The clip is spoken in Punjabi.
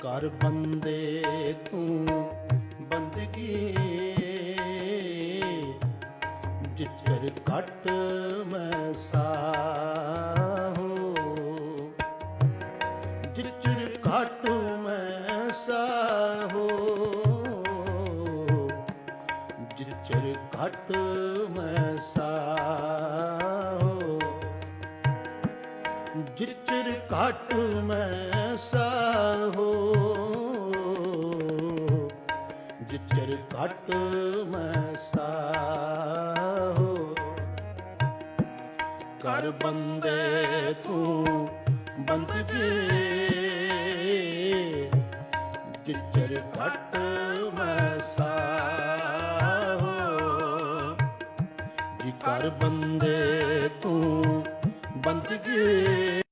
ਕਰ ਬੰਦੇ ਤੂੰ ਬੰਦਗੀ। ਜਿਚਰ ਘਟ ਮੈਂ ਸਾਹੋ। ਜਿਚਰ ਘਟ ਮੈਂ ਸਾਹੋ। ਜਿਚਰ ਘਟ ਮੈਂ ਸਾਹੋ। ਜਿਚਰ ਘਟ ਮੈਂ ਸਾਹੋ ਜਿਚਰ ਘਟ ਮੈਂ ਸਾਹੋ ਕਰ ਬੰਦੇ ਤੂੰ ਬੰਦਗੀ ਜਿਚਰ ਘਟ ਮੈਂ ਸਾਹੋ ਜੀ ਕਰ ਬੰਦੇ ਤੂੰ ਬੰਦਗੀ